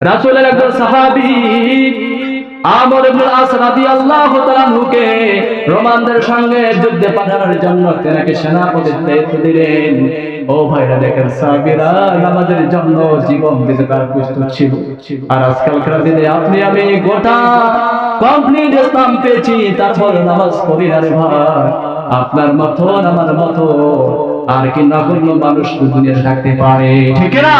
রাসূলের একজন সাহাবী আমর আস রাদিয়াল্লাহু রোমানদের সঙ্গে যুদ্ধে পাঠানোর জন্য তেনাকে সেনাপতির দায়িত্ব দিলেন। ও ভাইরা দেখেন, সাহাবীরা জন্য জীবন দিতে তার প্রস্তুত ছিল। আর আজকালকার দিনে আপনি, আমি গোটা কমপ্লিট ইসলাম পেয়েছি, তারপর নামাজ পড়ি না রে ভাই। আপনার মতো, আমার মতো, আর কি নগণ্য মানুষ দুনিয়া থাকতে পারে। ঠিক না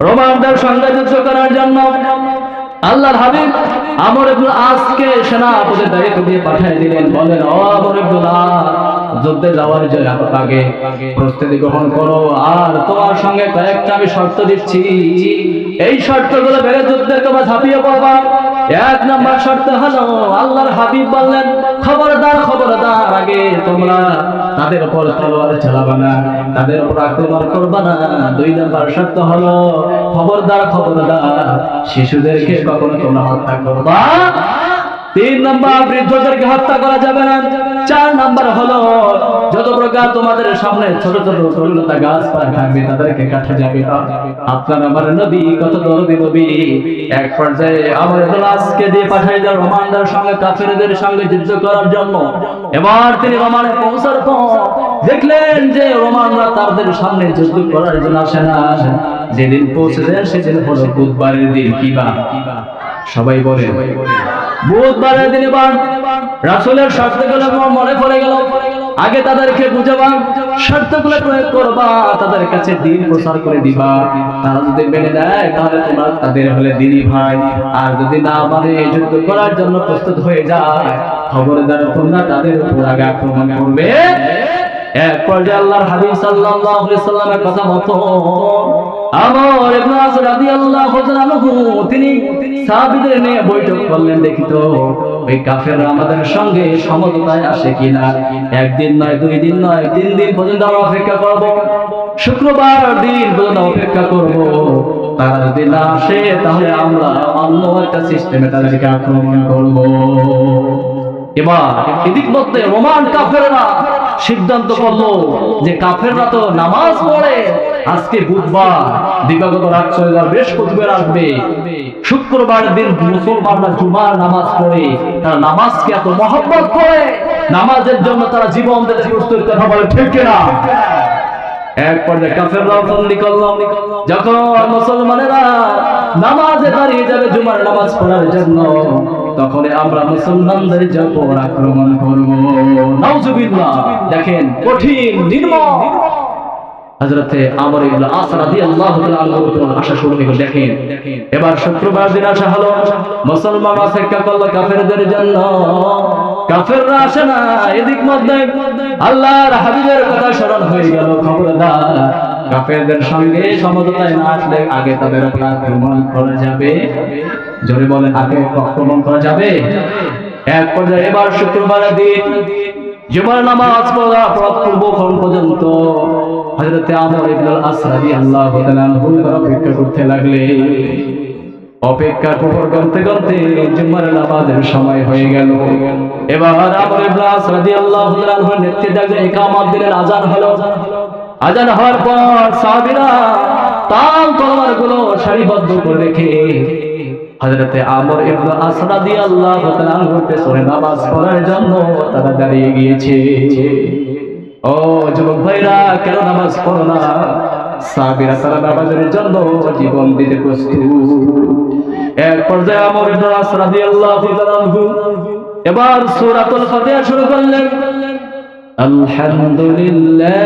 রোমানদের সঙ্গে করার জন্য আল্লাহর হাবিব আমর ইবনে আজকে সেনাপতির দায়িত্ব দিয়ে পাঠিয়ে দিলেন। বলেন, ও আমর যুদ্ধে যাওয়ার জন্য আগে প্রস্তুতি গ্রহণ করো, আর তোমার সঙ্গে কয়েকটা আমি শর্ত দিচ্ছি। এই শর্তগুলো বেড়ে যুদ্ধের তোমার ঝাঁপিয়ে পড়বা। এক নম্বর শর্ত হলো, আল্লাহর হাবিব বললেন, খবরদার খবরদার, আগে তোমরা তাদের উপর তলোয়ার চালাবে না, তাদের উপর আক্রমণ করবে না। দুই নম্বর শর্ত হলো, খবরদার খবরদার, শিশুদেরকে কখনো তোমরা হত্যা করবা তিন নাম্বার বৃদ্ধদেরকে হত্যা করা যাবে না। চার নাম্বার হলো, যত প্রকার তোমাদের সামনে ছোট ছোট তরুলতা গাছপালা থাকবে, তাদেরকে কাটা যাবে না। আপনার আমার নবী, কত দরদি নবী। এক পর্যায়ে আমার আজকে দিয়ে পাঠাই দেন রোমানদের সঙ্গে, কাফেরদের সঙ্গে যুদ্ধ করার জন্য। এবার তিনি রোমানে পৌঁছার পর দেখলেন যে রোমানরা তাদের সামনে যুদ্ধ করার জন্য আসে না। যেদিন পৌঁছেছেন সেদিন হলো বুধবারের দিন কিবা সবাই বলে বুধবারের দিনে বান রাসূলের শর্তগুলো মনে পড়ে গেল, আগে তাদেরকে বুঝাবা শর্তগুলো প্রয়োগ করবা, তাদের কাছে দিন প্রচার করে দিবা। তারা যদি মেনে নেয়, তাহলে তোমার তাদের হলে দিনই ভাই। আর যদি না মানে যুদ্ধ করার জন্য প্রস্তুত হয়ে যায়, খবরদার তোমরা তাদের উপর আগে আক্রমণ করবে। এক পর্যায়ে আল্লাহর হাবিব সাল্লাল্লাহু আলাইহি সাল্লামের কথা মতো আমর ইবনে আস রাদিয়াল্লাহু তাআলা তিনি সাহাবীদের নিয়ে বৈঠক করলেন। দেখি তো ওই কাফেররা আমাদের সঙ্গে সমঝোতায় আসে কিনা? একদিন নয়, দুই দিন নয়, তিন দিন পর্যন্ত আমরা অপেক্ষা করব। শুক্রবার দিন পর্যন্ত অপেক্ষা করব। তারা যদি না আসে, তাহলে আমরা অন্য একটা সিস্টেমে তাদেরকে আক্রমণ করব। শুক্রবার দিন মুসলমানরা জুমার নামাজ পড়ে, তারা নামাজকে এত মহব্বত করে, নামাজের জন্য তারা জীবন দিতে প্রস্তুত কথা বলে ঠিক কিনা? এক পর্যায়ে কাফেররাও বন্দি করলাম যখন মুসলমানেরা নামাজে দাঁড়িয়ে যাবে জুমার নামাজ পড়ার জন্য তখন আমরা মুসলমানদের জপর আক্রমণ করব। নাউজুবিল্লাহ, দেখেন কঠিন, নির্মম। হযরতে আমর আস রাদিয়াল্লাহু তাআলা আশা শুরু দেখেন। এবার শুক্রবার দিন হলো, মুসলমান কাফেরদের জন্য। কাফেররা আসে না, এদিক মধ্যে। আল্লাহর হাবিবের কথা স্মরণ হয়ে গেল খবরদার। কাফেরদের সঙ্গে সমঝোতায় না আসলে আগে তাদের উপর আক্রমণ করা যাবে। জোরে বলেন, আগে আক্রমণ করা যাবে? এক পর্যায়ে এবার শুক্রবারের দিন, জুমার নামাজ পড়া পূর্বক্ষণ পর্যন্ত হযরতে আমর ইবনে আস রাদিয়াল্লাহু তাআলা আনহু অপেক্ষা করতে লাগলে অপেক্ষা করতে করতে জুমার নামাজের সময় হয়ে গেল। এবার আমর ইবনে আস রাদিয়াল্লাহু তাআলা আনহু নেতৃত্বে ইকামত দিনের আজান হলো। আজান হওয়ার পর সাহাবিরা তাল তলোয়ারগুলো সারিবদ্ধ করে রেখে হযরতে আমর ইবনে আস রাদিয়াল্লাহু হতে পেছনে নামাজ পড়ার জন্য তারা দাঁড়িয়ে গিয়েছে। ও যুবক ভাইরা, কেন নামাজ পড়ো না? সাহাবীরা তারা নামাজের জন্য জীবন দিতে প্রস্তুত। এক পর্যায়ে আমর ইবনে আস রাদিয়াল্লাহু তাআলা এবার সূরাতুল ফাতিহা শুরু করলেন। আলহামদুলিল্লাহ।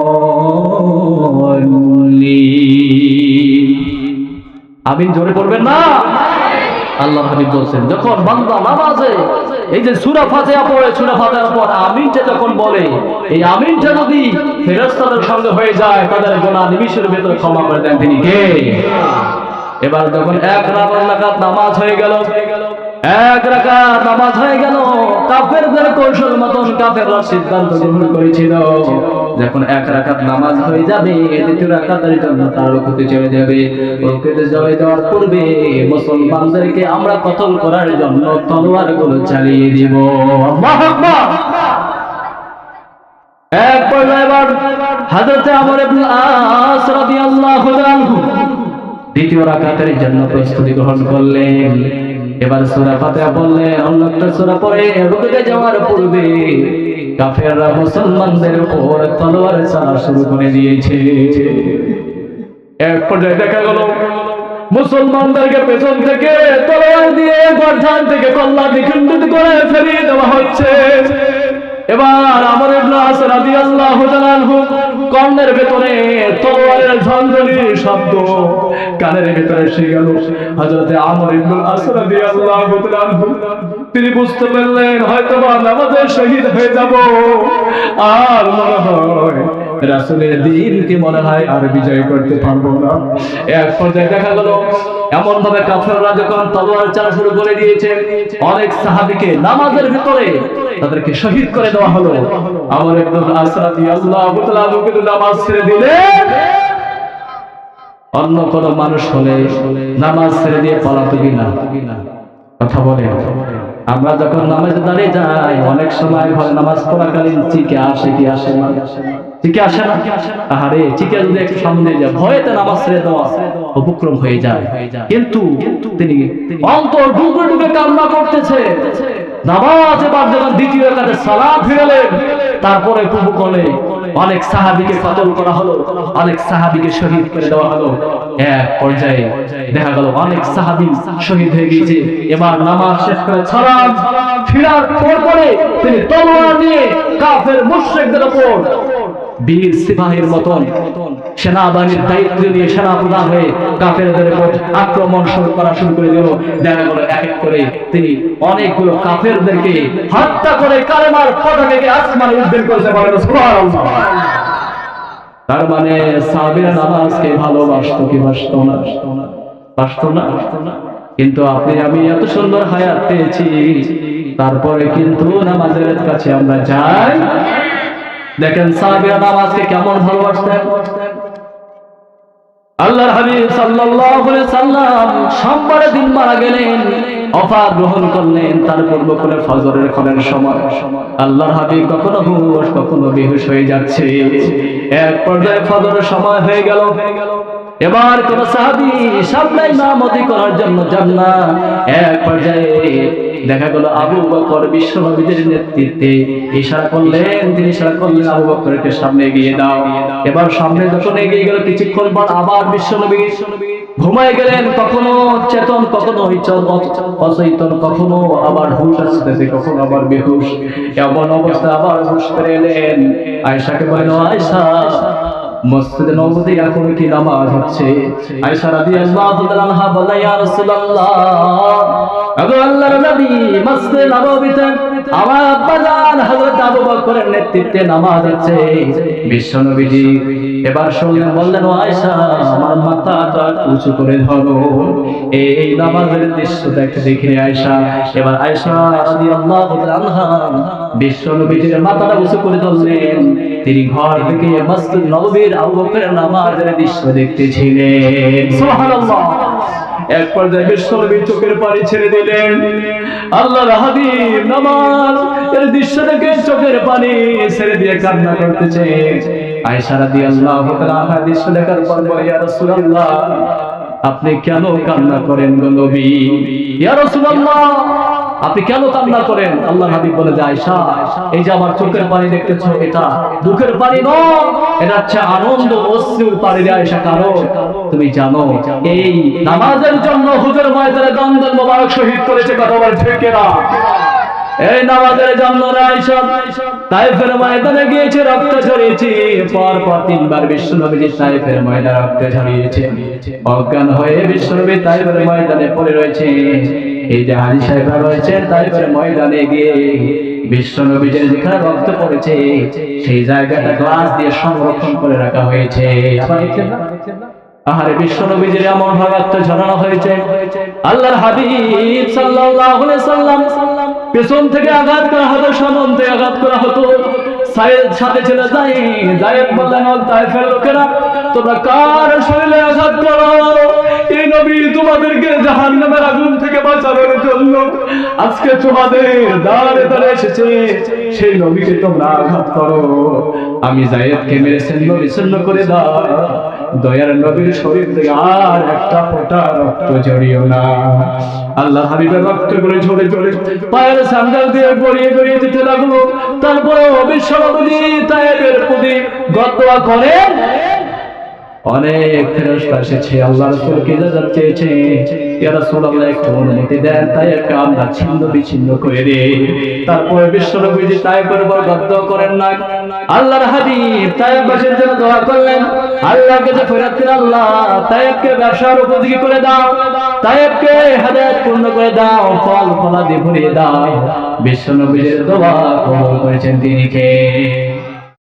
আমিন, জোরে পড়বেন না? আল্লাহ হাবিব বলছেন, যখন বান্দা নামাজে, এই যে সূরা ফাতিহা পড়ে, সূরা ফাতিহার পর আমিনটা যখন বলে, এই আমিনটা যদি ফেরেশতাদের সঙ্গে হয়ে যায়, তাদের গুনাহ নিমিষের ভেতরে ক্ষমা করে দেন তিনি কে? এবার যখন এক রাকাত নামাজ হয়ে গেল, এক রাকাত নামাজ হয়ে গেল, কাফেরদের কৌশল মতন কাফেররা সিদ্ধান্ত গ্রহণ করেছিল। যখন এক রাকাত নামাজ হয়ে যাবে দ্বিতীয় রাকাতের জন্য তার রুকুতে চলে যাবে রুকুতে চলে যাওয়ার পূর্বে মুসলমানদেরকে আমরা কতল করার জন্য তলোয়ারগুলো চালিয়ে দিব। আল্লাহু আকবার! এক পর্যায়ে এবার হাজরতে আমর ইবনে আস রাদিয়াল্লাহু আনহু দ্বিতীয় রাকাতের জন্য প্রস্তুতি গ্রহণ করলেন। এবার সূরা ফাতিহা বললেন অন্য একটা সূরা পড়ে রুকুতে যাওয়ার পূর্বে কাফেররা মুসলমানদের উপর তলোয়ার চালা শুরু করে দিয়েছে। এক পর্যায়ে দেখা গেল, মুসলমানদেরকে পেছন থেকে তলোয়ার দিয়ে গর্ধান থেকে কল্লা বিখণ্ডিত করে ফেরিয়ে দেওয়া হচ্ছে। এবার আমার ইবনে আস রাদিয়াল্লাহু তাআলা কর্ণের ভেতরে তলোয়ারের শব্দ কানের এসে গেল। হযরতে আমর আস রাদিয়াল্লাহু তাআলা তিনি বুঝতে পারলেন হয়তো শহীদ হয়ে যাব। আর মনে হয় দিনকে মনে হয় আর বিজয় করতে পারব না। এক পর্যায়ে দেখা গেল এমন ভাবে কাফেররা যখন তলোয়ার চালা শুরু করে দিয়েছে, অনেক সাহাবীকে নামাজের ভিতরে তাদেরকে শহীদ করে দেওয়া হলো। আমার একদম আসরাতি আল্লাহ নামাজ ছেড়ে দিলে অন্য কোন মানুষ হলে নামাজ ছেড়ে দিয়ে পলাতো কিনা কথা বলে। আমরা যখন নামাজে দাঁড়িয়ে যাই, অনেক সময় ঘরে নামাজ পড়াকালীন চিকে আসে কি আসে না? না? দ্বিতীয় কাজে তারপরে কোলে অনেক সাহাবিকে কতল করা হলো, অনেক সাহাবিকে শহীদ করে দেওয়া হলো। এক পর্যায়ে দেখা গেল অনেক সাহাবি শহীদ হয়ে গিয়েছে। এবার নামাজ শেষ করে ছড়ান, ফিরার পর পরে তিনি তলোয়ার নিয়ে কাফের মুশরিকদের উপর বীর সিপাহীর মতন। সেনাবাহিনীর দায়িত্ব নিয়ে সেনা প্রধান হয়ে কাফেরদের আক্রমণ শুরু করা শুরু করে দিল। দেখা গেল এক এক করে তিনি অনেকগুলো কাফেরদেরকে হত্যা করে কালেমার পতাকাকে আসমানে উদ্ধার করেছে বলেন তার মানে সাবিরা নামাজকে ভালোবাসতো কি বাসতো না? বাসতো না? কিন্তু আপনি, আমি এত সুন্দর হায়াত পেয়েছি। তারপরে কিন্তু নামাজের কাছে আমরা যাই। দেখেন সাহাবীরা নামাজকে কেমন ভালোবাসতেন? আল্লাহর হাবিব সাল্লাল্লাহু আলাইহি সাল্লাম সোমবারের দিন মারা গেলেন অফা গ্রহণ করলেন, তার পূর্ব করে ফজরের ক্ষণের সময়। আল্লাহর হাবিব কখনো হুশ, কখনো বেহুশ হয়ে যাচ্ছে। এক পর্যায়ে ফজরের সময় হয়ে গেল। এবার কোন সাহাবি সামনে ইমামতি করার জন্য যান না। এক পর্যায়ে দেখা গেল আবু বকর বিশ্ব নবীদের নেতৃত্বে ইশারা করলেন। তিনি ইশারা করলেন, আবু বকরকে সামনে এগিয়ে দাও। এবার সামনে যখন এগিয়ে গেল, কিছুক্ষণ পর আবার বিশ্ব নবী ঘুমায় গেলেন। কখনো চেতন, কখনো অচেতন কখনো আবার হুশ আসতেছে কখনো আবার বেহুশ। এমন অবস্থা আবার হুশ করে এলেন। আয়েশাকে বলেন আয়েশা মসজিদে নববী এখন কি নামাজ হচ্ছে? আয়েশা রাদিয়াল্লাহু তাআলা আনহা বলে, ইয়া রাসূলুল্লাহ, আগো আল্লাহর নবী, মসজিদে নববীতে আমার আব্বা জান হযরত আবু বকরের নেতৃত্বে নামাজ হচ্ছে। বিশ্ব নবীজি এবার শুনলেন, বললেন আয়েশা, আমার মাথাটা উঁচু করে ধরো। এই নামাজের দৃশ্য দেখে দেখে আয়সা এবার আয়সা আনহা বিশ্ব মাথাটা উঁচু করে ধরলেন। তিনি ঘর থেকে মসজিদ নববীর আবু বকরের নামাজের দৃশ্য দেখতেছিলেন। সুবহানাল্লাহ। এক পর্যায়ে বিশ্বনবী চোখের পানি ছেড়ে দিলেন। আল্লাহ হাবিব নামাজ এর দৃশ্য দেখে চোখের পানি ছেড়ে দিয়ে কান্না করতেছে। আয়েশা রাদিয়াল্লাহু তাআলা দৃশ্য দেখার পর বলে, ইয়া রাসূলুল্লাহ আপনি কেন কান্না করেন আপনি কেন কান্না করেন? আল্লাহ হাবিব বলে, যে আয়েশা, এই যে আমার চোখের পানি দেখতেছো, এটা দুঃখের পানি নয়, এটা হচ্ছে আনন্দ অশ্রুর পানি রে আয়েশা কারণ, তুমি জানো, এই নামাজের জন্য হুজুর ময়দানে দন্দন মোবারক শহীদ করেছে কথা বলে ঠিক এই নামাজের জন্য আয়েশা তাইফের ময়দানে গিয়েছে, রক্ত ঝরিয়েছে। পর পর তিনবার বিশ্বনবীজি তাইফের ময়দানে রক্ত ঝরিয়েছে। অজ্ঞান হয়ে বিশ্বনবী তাইফের ময়দানে পড়ে রয়েছে। এই যে হাজি সাহেবরা রয়েছে, তাইফের ময়দানে গিয়ে যেখানে রক্ত পড়েছে, সেই জায়গাটা গ্লাস দিয়ে সংরক্ষণ করে রাখা হয়েছে? আহারে বিশ্ব নবীজির এমন ভাবে ঝরানো হয়েছে। আল্লাহর হাবিব সাল্লাল্লাহু আলাইহি সাল্লাম পেছন থেকে আঘাত করা হতো সামন থেকে আঘাত করা হতো। সাথে ছিল, যাই জায়েদ বললেন তোমরা কার শরীরে আঘাত করো? এই নবী তোমাদেরকে জাহান্নামের থেকে আজকে তোমাদের সেই নবীকে আমি জায়েদকে মেরে ছিন্ন বিচ্ছিন্ন করে দাও। দয়ার নবীর শরীর থেকে আর একটা ফোঁটা রক্ত জড়িও না। আল্লাহ হাবিবের রক্ত করে ঝরে ঝরে পায়ের সান্দাল দিয়ে গড়িয়ে গড়িয়ে দিতে লাগল। তারপরে অবিশ্বাস নবী তাইবের প্রতি গতোয়া করেন অনেক ফেরস্তা এসেছে, আল্লাহ রসুলকে ইজাজত চেয়েছে। ইয়া একটু অনুমতি দেন, তাই একটা আমরা ছিন্ন বিচ্ছিন্ন করে দিই। তারপরে বিশ্বনবীজি তাইফের উপর গদ্দ করেন না আল্লাহর হাবিব জন্য দোয়া করলেন আল্লাহ তাইফকে ব্যবসার উপযোগী করে দাও তাইফকে হেদায়েত পূর্ণ করে দাও, ফল ফলাদি ভরিয়ে দাও। বিশ্বনবীজির দোয়া কবুল করেছেন তিনি